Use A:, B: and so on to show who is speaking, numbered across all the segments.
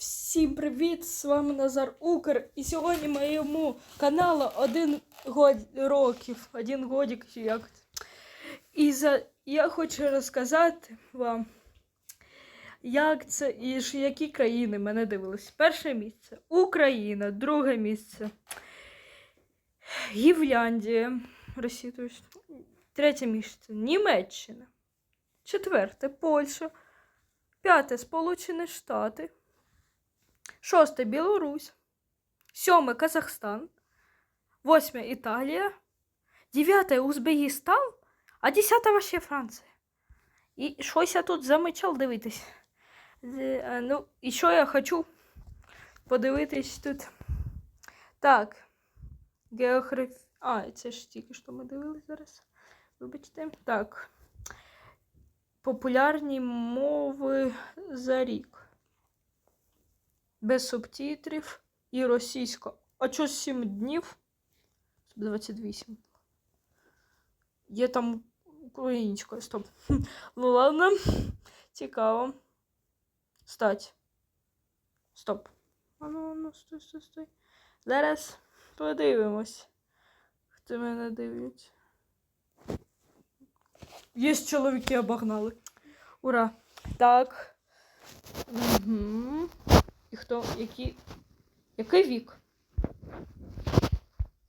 A: Всім привіт! З вами Назар Укр. І сьогодні моєму каналу один год років, один годик як. І за я хочу розказати вам, як це і ж які країни мене дивились. Перше місце Україна, друге місце Гівляндія, Росія, третє місце Німеччина, четверте Польща, п'яте Сполучені Штати. Шосте Білорусь. Сьоме Казахстан. Восьме Італія. Дев'яте Узбекистан. А десяте вообще Франція. І щось я тут замичав дивитись. Е, е, Ну, і що я хочу подивитись тут. Так. Географ... А, це ж тільки що ми дивились зараз. Вибачте. Так. Популярні мови за рік без субтитрів і російська. А чо 7 днів? 28. Є там українською, стоп. Ну ладно. Цікаво. Стать. Стоп. А ну, ну, стой, стой, стой. Зараз подивимось. Хто мене дивить. Є чоловіки обогнали. Ура. Так. Угу. Хто, який, який вік?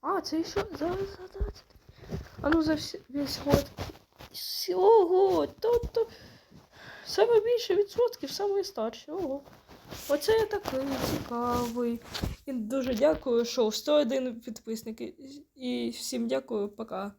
A: А, це ще за, за 20. А ну за весь год. Ого, тобто саме більше відсотків, саме старші. Ого. Оце я такий цікавий. І дуже дякую, що 101 підписники. І всім дякую, пока.